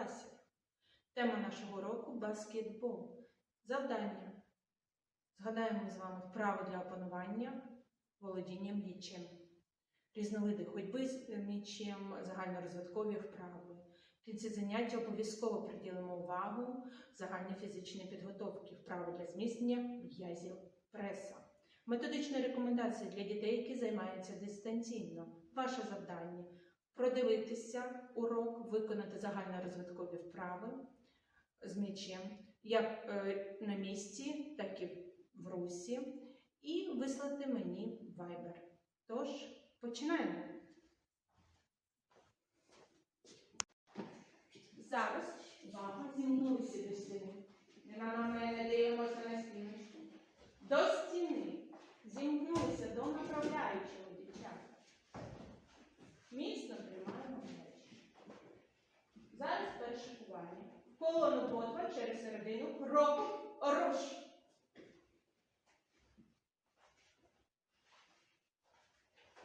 класів. Тема нашого уроку баскетбол. Завдання. Згадаємо з вами вправи для опанування володінням м'ячем. Різновиди ходьби з м'ячем, загальнорозвиткові вправи. В кінці заняття обов'язково приділимо увагу загальній фізичній підготовці, вправи для зміцнення м'язів преса. Методичні рекомендації для дітей, які займаються дистанційно. Ваше завдання продивитися урок, виконати загальнорозвиткові вправи з м'ячем, як е, на місці, так і в русі, і вислати мені Viber. Тож, починаємо. Зараз увага зімкнулися до стіни. Не на мене дивимося на стіночку. До стіни. Зімкнулися до направляючого дівчата. Міцно тримаємо м'яч. Зараз перше кування. Колону по два через середину. Кроком руш.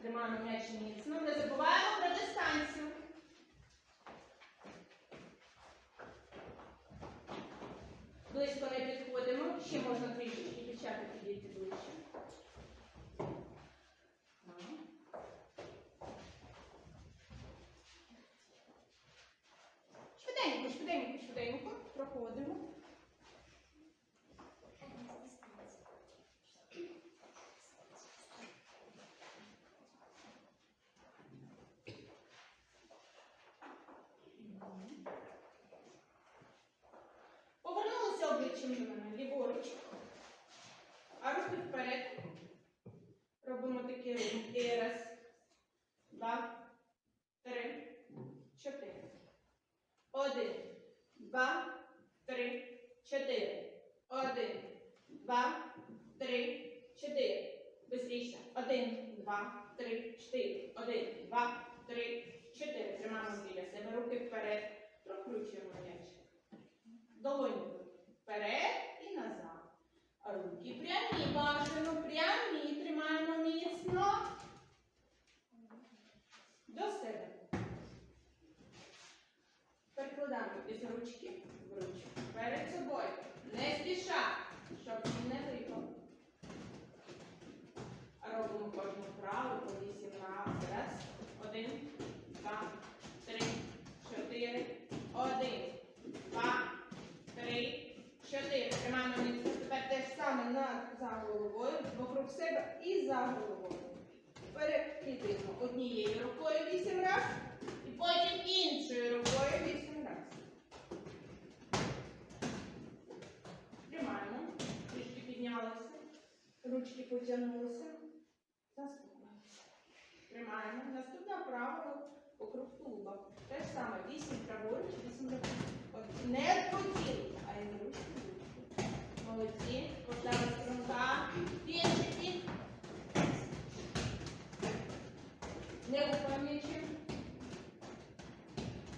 Тримаємо м'яч міцно. Не забуваємо про дистанцію. Близько не підходимо. Ще можна трішечки дівчата підійти ближче. Так. Швиденько, швиденько, швиденько. Проходимо. До ліворуч. А руки вперед. Робимо такі рухи. Раз, два, три, чотири. Один, два, три, чотири. Один, два, три, чотири. Бистріше. Один, два, три, чотири. Один, два, три, чотири. Тримаємо біля себе. Руки вперед. Прокручуємо м'яч. Долоньку вперед і назад. Руки прямі, бажано прямі. Тримаємо міцно. До себе. Перекладаємо із ручки в ручку. Перед собою. Не спіша, щоб він не випав. А Робимо кожну вправу по вісім разів. Раз. Один, два, три, чотири. Один, два, три, чотири. Тримаємо міцно. Тепер те ж саме на, за головою, вокруг себе і за головою. Перекидуємо однією рукою вісім разів. І потім іншою рукою вісім разів. Тримаємо. Трішки піднялися. Ручки потягнулися. Заспокоїлися. Тримаємо. Наступна вправа округ тулуба. Те ж саме. Вісім праворуч, вісім. От Не по тілу, а й ручки ручки. Молодці. Поставили струнка. Пінчики. Не упевнюючи.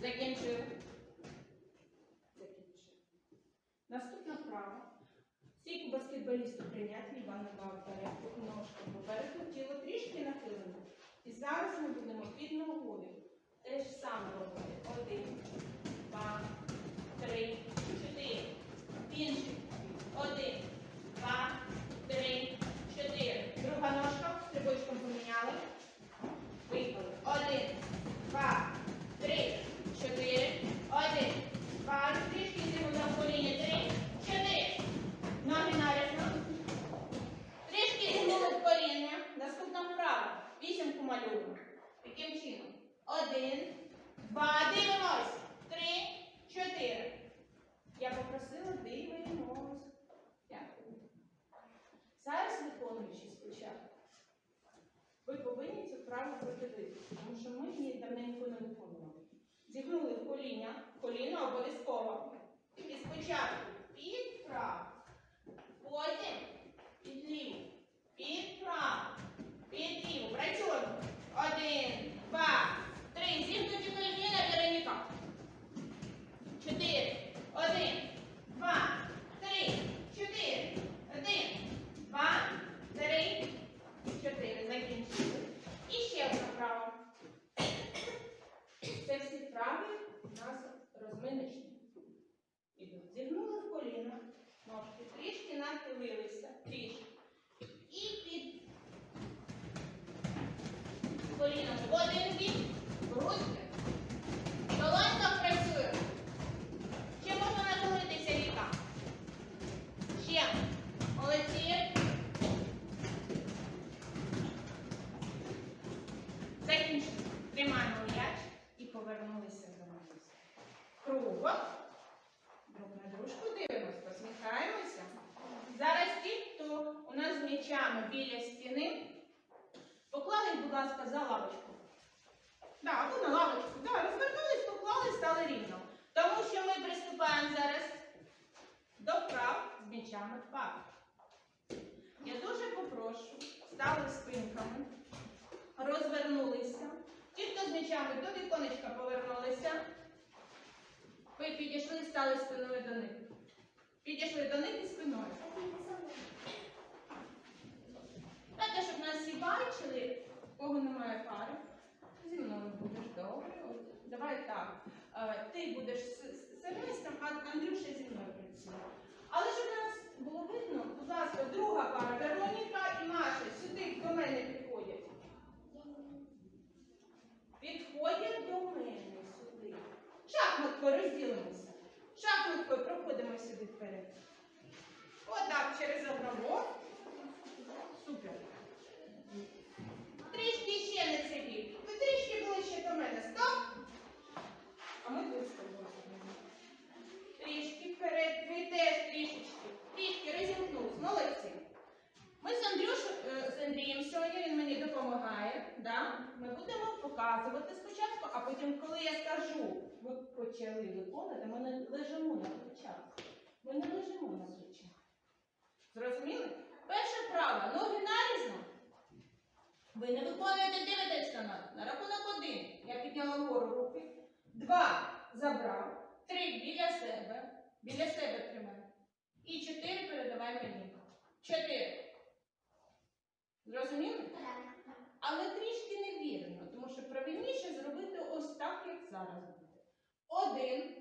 Закінчив. Закінчив. Наступна вправа. Стійку баскетболісту прийняти ліва нога вперед, ножка попереду, тіло трішки нахилено. І зараз ми будемо під ногою. Те ж саме робити. Один, два, три, чотири. Інший. Один, два, три, чотири. Друга ножка. Стрибочком поміняли. Виїхали. Один, два, три, чотири. Один, два, трішки йдемо на коліні. Три, чотири. Ноги нарізно. Трішки зігнули в коліни. Наступна вправа. Вісімку малюємо. Таким чином. Один, два, дивимось. Три, чотири. Я попросила дивимось. Дякую. Зараз виконуючи спочатку. Ви повинні цю вправу продивитися, тому що ми її давненько не виконували. Зігнули в коліна, коліно обов'язково. І спочатку під праву, потім під ліву, під праву, під ліву. Працюємо. Один, два, три. Зігнуті нахилилися трішки. І під коліном в один бік, грудьми. Ласка, за лавочку. Да, або на лавочку. Да, розвернулись, поклали, стали рівно. Тому що ми приступаємо зараз до вправ з м'ячами в парк. Я дуже попрошу, стали спинками, розвернулися. Ті, хто з м'ячами до віконечка повернулися, ви підійшли стали спиною до них. Підійшли до них і спиною. Дайте, щоб нас всі бачили, у кого немає пари. Зі мною будеш добре. От, Давай так. Е, Ти будеш з а Андрюша зі мною працює. Але щоб нас було видно, будь ласка, друга пара, Вероніка і Маша, сюди до мене підходять. Підходять до мене сюди. Шахматкою розділимося. Шахматкою проходимо сюди вперед. Отак, через огород. Супер. Трішки ще не бік. Ви трішки ближче до мене. Стоп. А ми тут тобою. Трішки вперед. Ви теж трішечки. Трішки розімкнулись. Молодці. Ми з Андрюшем, е, з Андрієм сьогодні, він мені допомагає. Да? Ми будемо показувати спочатку, а потім, коли я скажу, ви почали виконувати, ми не лежимо на плечах. Ми не лежимо на плечах. Зрозуміли? Перше право. Ноги нарізно. Ви не виконуєте, дивитесь на. На рахунок один. Я підняла вгору руки. Два. Забрав. Три біля себе. Біля себе тримай. І чотири передавай мені. Чотири. Зрозуміли? Але трішки невірно, тому що правильніше зробити ось так, як зараз буде. Один.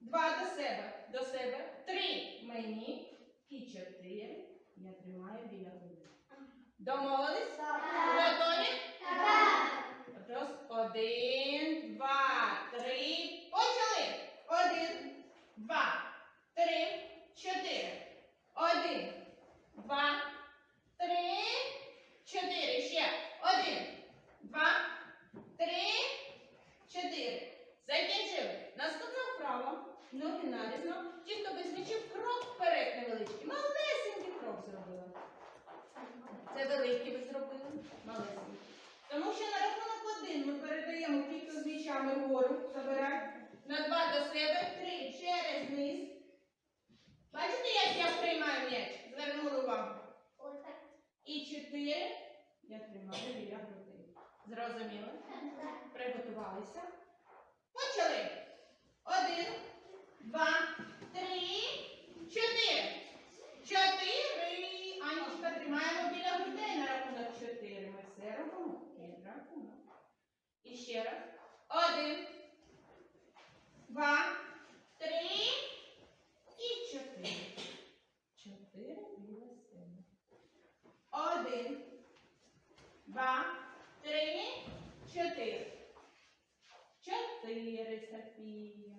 Два до себе. До себе. Три мені. І чотири. Я тримаю. Домовились? Готові? Роз... Один, два, три. Почали. Один, два, три, чотири. Один, два, три, чотири. Ще. Один, два, три, чотири. Закінчили. Наступна вправа. Ноги нарізно. Ті, хто без м'ячів, крок вперед невеличкий. Малесенький крок зробили. Це великий ви зробили. Малесенький. Тому що на рахунок один ми передаємо ті, хто з м'ячами вгору забирай. На два до себе, три через низ. Бачите, як я приймаю м'яч? Звернули увагу. І чотири я тримаю біля груди. Зрозуміли? Приготувалися. Почали. Один, два, три, чотири. Чотири. Анічка, тримаємо біля грудей на рахунок чотири. Ми все робимо. Під рахунок. І ще раз. Один, два, три і чотири. Чотири біля себе. Один, два, три, чотири. Чотири, Софія.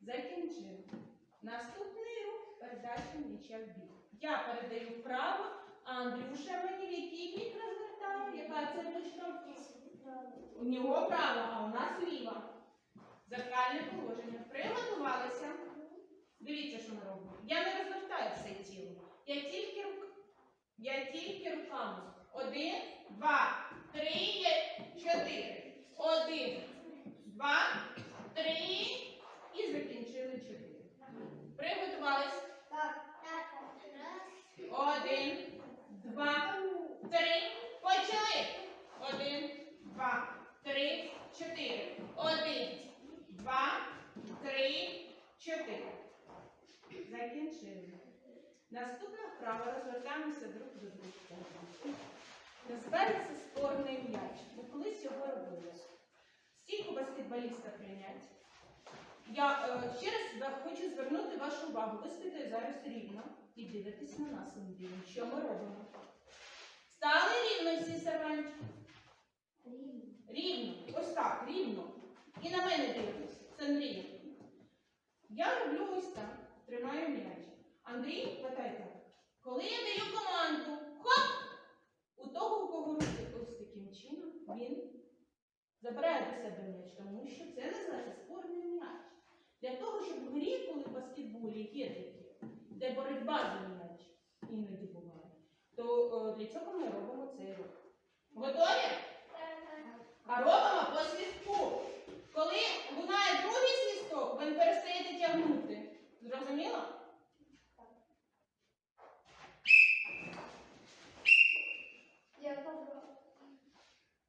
Закінчили. Наступний рух передачі м'яча в бік. Я передаю вправо, а Андрюша мені в який бік розвертає? Яка це ручка? У нього права, а у нас ліва. Зеркальне положення. Приготувалися. Дивіться, що ми робимо. Я не розвертаю все тіло. Я тільки рук... Я тільки руками. Один, два, три, чотири. Один, два, три і закінчили чотири. Приготувались. Так. Один, два, три. Почали. Один, два, три, чотири. Один, два, три, чотири. Закінчили. Наступна вправа розвертаємося друг до друга. Називається спорний м'яч. Ми колись його робили. Стійку баскетболіста прийнять. Я е, ще раз хочу звернути вашу увагу. Ви стоїте зараз рівно і дивитесь на нас Андрій. Що ми робимо? Стали рівно носі серванчик? Рівно. Ось так, рівно. І на мене дивитесь. Це мрія. Я роблю ось так. Тримаю м'яч. Андрій, так. Коли я даю команду, хоп! У того, у кого руки ось таким чином, він забирає до себе м'яч, тому що це називається спорний м'яч. Для того, щоб в грі, коли в баскетболі є такі, де боротьба за м'яч іноді буває, то е, для цього ми робимо цей рух. Готові? А робимо по свістку. Коли лунає другий свісток, ви перестаєте тягнути. Зрозуміло?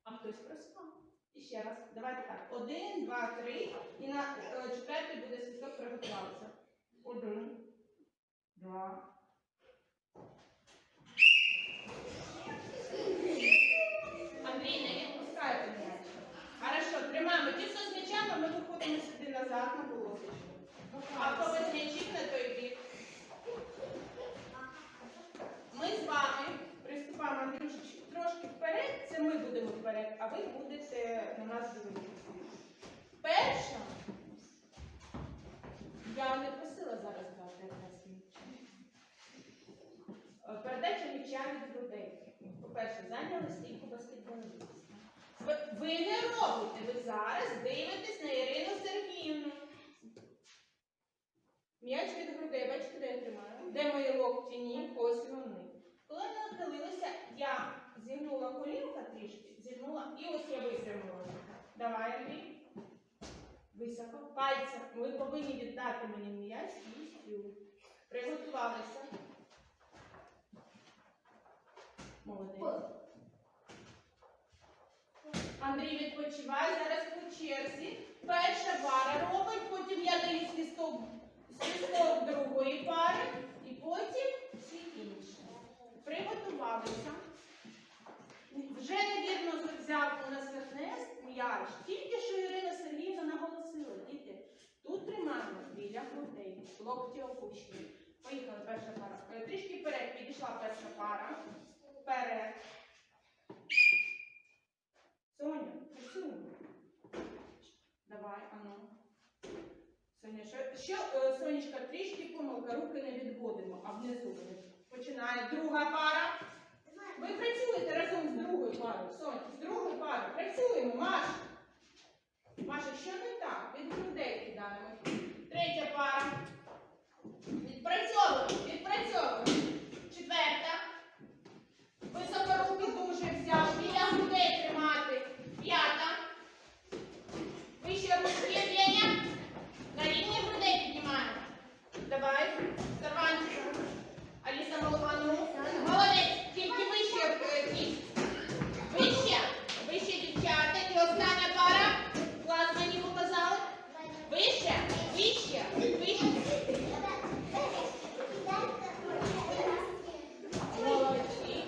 А хтось проспав. Ще раз. Давайте так. Один, два, три. І на е, четвертий буде свісток приготуватися. Один, два. Андрій, не відпускайте м'яч. Хорошо, тримаємо. Ті, хто з м'ячами, ми виходимо сюди назад на полосочку. А хто без м'ячів на той бік. Ми з вами приступаємо Андрюшич, трошки вперед, це ми будемо вперед, а ви будете на нас дивитися. Перша, я не просила зараз брати м'яча. Передача м'яча від грудей. По-перше, зайняли стійку баскетболіста. Ви, не робите, ви зараз дивитесь на Ірину Сергіївну. М'яч від грудей, бачите, де я тримаю? Де мої локті? Ні, ось вони. Коли ми нахилилися, я зігнула колінка трішки, зігнула, і ось я витримала. Давай, Андрій. Високо. Пальця. Ви повинні віддати мені м'яч і стіл. Приготувалися. Молодець. Андрій відпочивай, зараз по черзі. Перша пара робить, потім я даю свісток, свісток другої пари, і потім всі інші. Приготувалися. Вже невірно взяв у нас Ернест м'яч. Тільки що Ірина Сергіївна наголосила, діти, тут тримаємо біля грудей, локті опущені. Поїхала перша пара. Е, Трішки вперед підійшла перша пара. Вперед. Соня, працюємо. Давай, ану. Соня, що, що е, Сонечка, трішки помилка, руки не відводимо, а внизу. Починає друга пара. Ви працюєте разом з другою парою. Соня, з другою парою. Працюємо, Маша. Маша, що не так? Від грудей кидаємо. Третя пара. Відпрацьовуємо, відпрацьовуємо. Четверта. Високо руки дуже взяв. Біля грудей тримати. П'ята. Вище руки Євгенія. На рівні грудей піднімаємо. Давай. Сарванчик. Аліса Головану. Молодець. Тільки вище е, Вище. Вище. Вище. Молодці.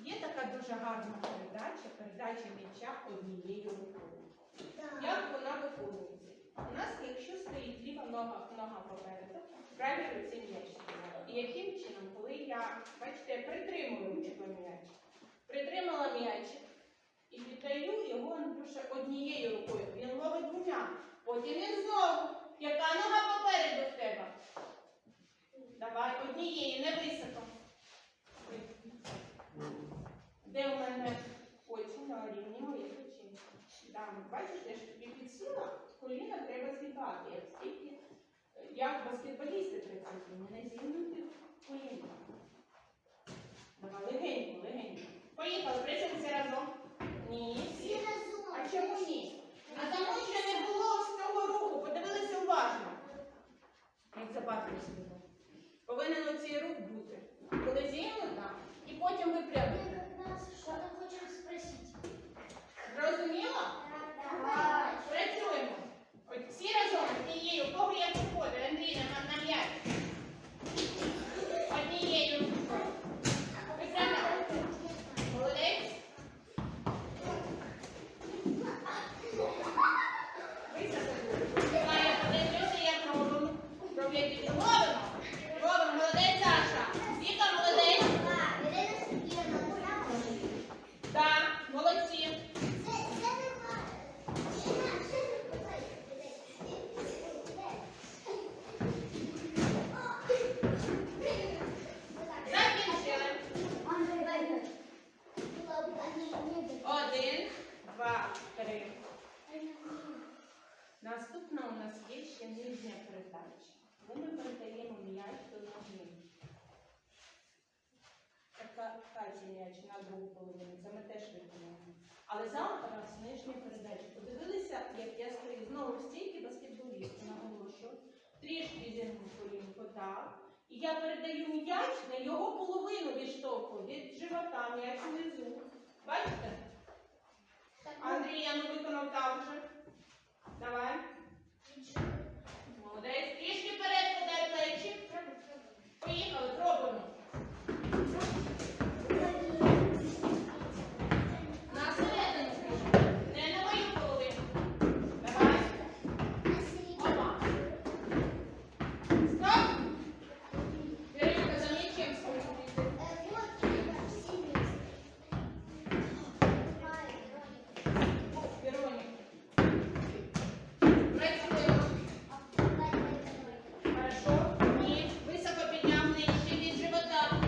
Є така дуже гарна передача, передача м'яча однією рукою. Як вона виконується? У нас, якщо стоїть ліва нога, нога попереду, в правій руці м'яч. І яким чином, коли я, бачите, я притримую ручкою м'яч, притримала м'ячик і віддаю його Андрюша однією рукою. Він ловить двома. Потім він знову. Яка нога попереду в тебе? Давай однією, не високо. Де у мене очі на рівні моєї печінки? Там, бачиш, я ж тобі підсіла, коліна треба згибати, як стільки, е, як баскетболісти працюють, не зігнути коліна. Давай, легенько, легенько. Поїхали, працюємося разом. Ні, всі. А чому ні? А тому що не було з цього руху, подивилися уважно. Як запахне собі. Повинен оцей рух бути. Коли зігнута, і потім випрямити. Зрозуміло? Працюємо. От всі разом однією. У кого як виходить? Андрій, на, на м'яч. Однією. Випрямляй. Молодець. Високо. Давай я подивлюся, як робимо. Роблять ловимо. Наступна у нас є ще нижня передача. Коли ми передаємо м'яч до ноги. Така Катя м'яч на другу половину, це ми теж виконуємо. Але зараз нижня передача. Подивилися, як я стою знову в стійки баскетболісту, наголошую. Трішки зігну колінко, так. І я передаю м'яч на його половину відштовхую від живота, м'яч внизу. Бачите? Андрій, я не виконав так же. Давай. Молодець. Трішки вперед подай плечі. Поїхали, пробуємо. На середину трішки. Не на мою половину. Давай. Опа. Стоп. Вероніка, за м'ячем спустити. Вероніка. Працюємо. Хорошо. Ні. Високо підняв нижче від живота.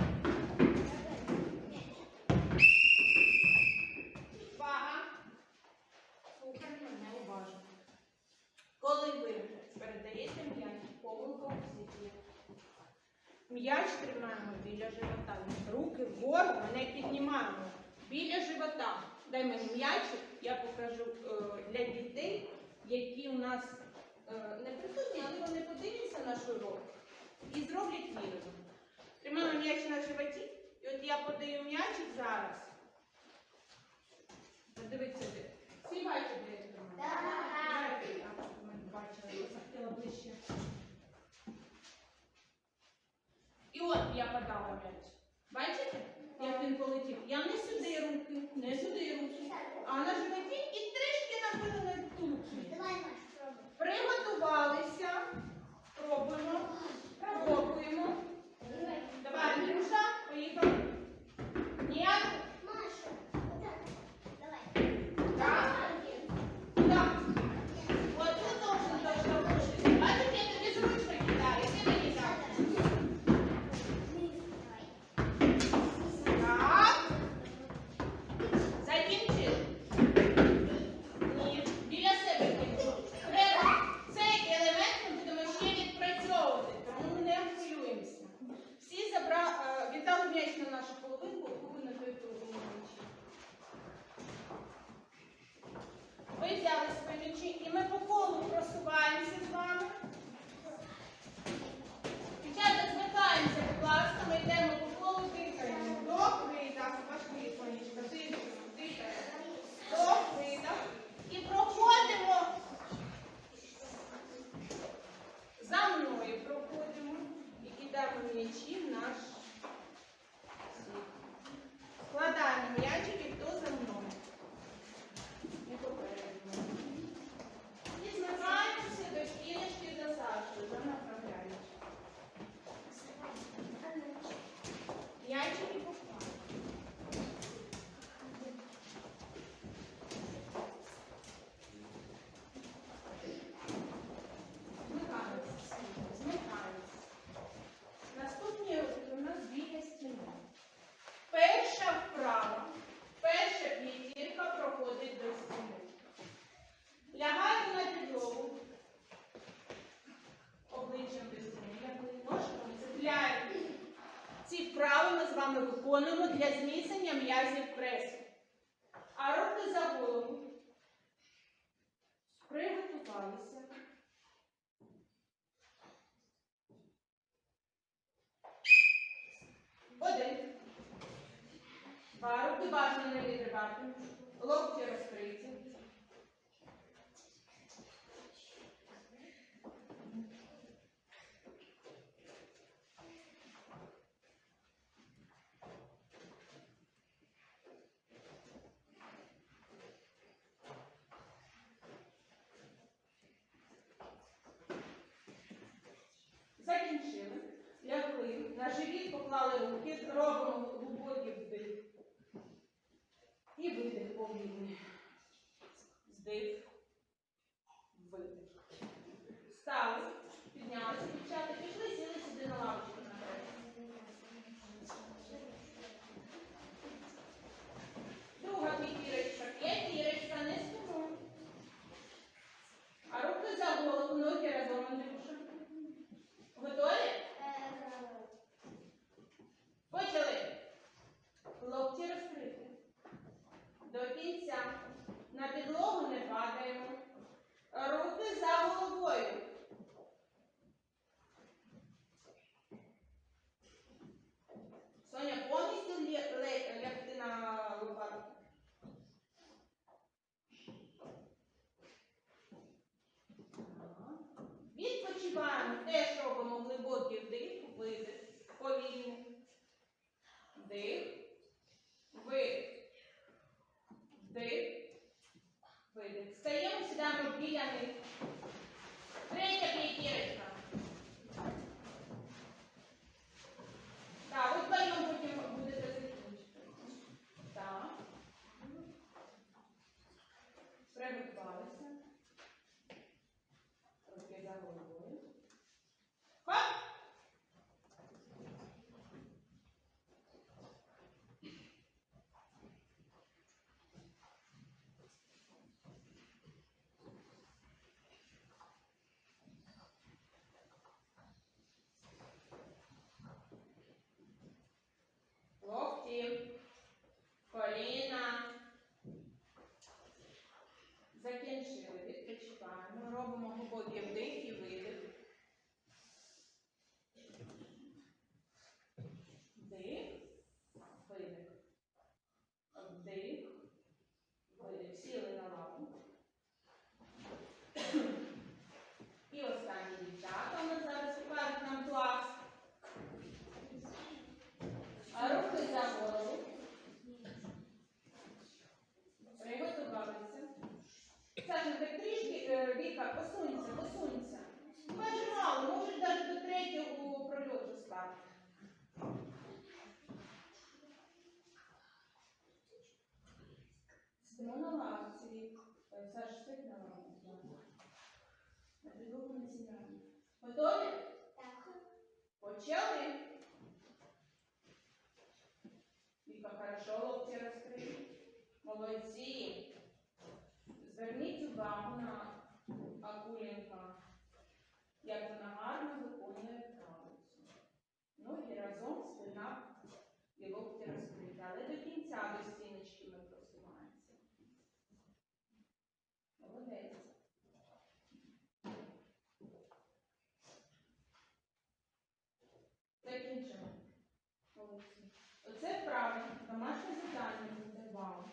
Увага. Слухай мене уважно. Коли ви передаєте м'яч, помилка у всіх є. М'яч тримаємо біля живота. Руки вгору ми не піднімаємо. Біля живота. Дай мені м'ячик, я покажу е, для дітей, які у нас е, не присутні, але вони подивляться наш урок і зроблять вірно. Тримаємо м'яч на животі, і от я подаю м'ячик зараз. Дивіться. Всі бачать, де я тримаю? Так. Бачите? Я ми бачила, я захотіла ближче. І от я подала м'яч. Бачите, як він полетів? Я не сюди руки, не сюди руки, а на животі і трішки нахилили тулуб. Приготувалися. Пробуємо. Пробуємо. Давай, Андрюша, поїхали. Ні. Так. Так. От тут должен точно бути. Бачите, я тобі зручно кидаю. Ти мені так. Так. Закінчили. Ні. Біля себе кінчу. Треба цей елемент ми будемо ще відпрацьовувати, тому не хвилюємося. Всі забра... е, віддали м'яч на нашу половинку, куби на той половину м'ячі. Ви взяли свої м'ячі і ми по колу просуваємося з вами. Дівчата, змикаємося, будь ласка, ми йдемо по колу, дихаємо. Вдох, видох, пошли, сонечко, дихаємо, дихаємо. Вдох, видох. І проходимо. За мною проходимо і кидаємо м'ячі в наш світ. Складаємо м'ячики, хто за мною. Не попередньо. І змикаємося до стіночки за Сашою, за направляючи. М'ячики попали. Змикаємося. Змикаємося. Наступні рухи у нас біля стіни. Перша вправа. Перша п'ятірка проходить до стіни. Лягаємо на підлогу. Обличчям до стіни. Лягли ножками, цепляємо. Ці вправи ми з вами виконуємо для зміцнення м'язів пресу. А руки за голову. Приготувалися. Один. Два. Руки бажано не відривати. Локті розкриті. Закінчили. Лягли. На живіт поклали руки. Робимо глибокий вдих. І видих повільний. Здих. Rob Mahobodiam Day Готові? Так. Почали. Віка, хорошо, локті розкрили. Молодці. Зверніть увагу на Акуленка, як вона гарно виконує вправицю. Ноги разом, спина і локті розкриті. Але до кінця до стіночки ми просуваємося. Молодець. Закінчимо. Молодці. Оце вправа, домашнє завдання буде вам.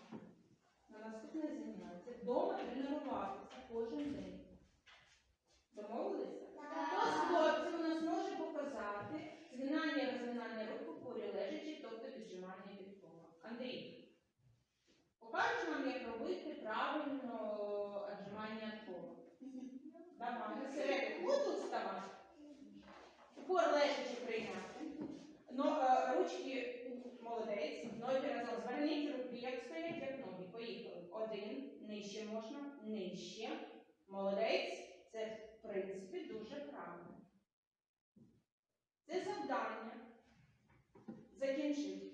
На наступне заняття. Вдома тренуватися кожен день. Домовилися? Хто з хлопців у нас може показати згинання і розгинання рук по порі лежачи, тобто віджимання від пола? Андрій, покажеш нам, як робити правильно віджимання від пола? Давай, на середину. Ось тут ставай. Упор лежачи прийняти. Но, е, ручки молодець, ноги разом. Зверніть руки, як стоять, як ноги. Поїхали. Один, нижче можна, нижче. Молодець. Це, в принципі, дуже правильно. Це завдання. Закінчити.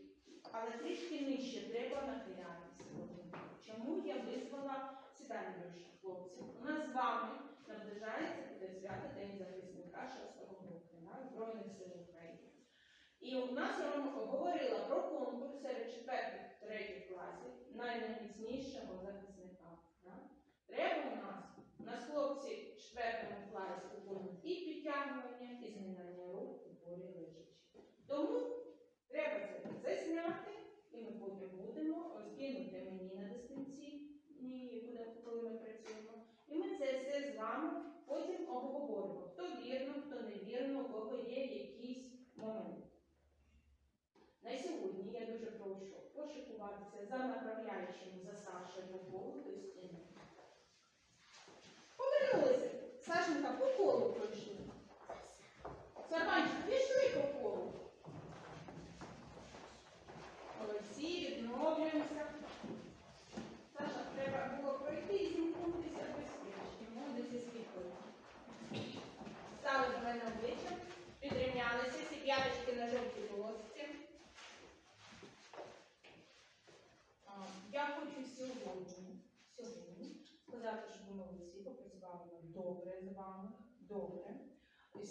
Але трішки нижче треба нахилятися. Чому я визвала сідання більше хлопців? У нас з вами наближається буде свято День захисника 6 грудня да, Збройних сил України. І у нас я вам говорила про конкурс серед четвертих третіх класів найміцнішого захисника. Да? Треба у нас, у нас хлопці в четвертому класі виконують і підтягування, і змінання рук у полі лежачи. Тому треба це засняти, і ми потім будемо скинути мені на дистанційні, коли ми працюємо. І ми це все з вами потім обговоримо. Хто вірно, хто невірно, у кого є якісь моменти. На сьогодні я дуже прошу пошикуватися за направляючим за Сашою по колу до стіни. Повернулися. Сашенька, по колу пройшли. Сарманчик, пішли по колу. Молодці, відновлюємося. Саша, треба було пройти і зімкнутися без свічки. Молодець зі світлою. Стали до мене обличчя, підрівнялися, всі п'яточки на жовтій полосці. А, Я хочу сьогодні, сьогодні сказати, що ви молодці, попрацювали ми добре з вами, добре.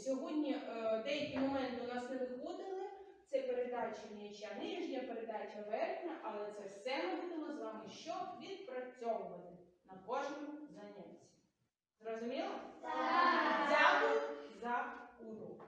Сьогодні е, деякі моменти у нас не виходили. Це передача м'яча нижня, передача верхня, але це все ми будемо з вами що відпрацьовувати на кожному занятті. Зрозуміло? Так. Дякую за урок.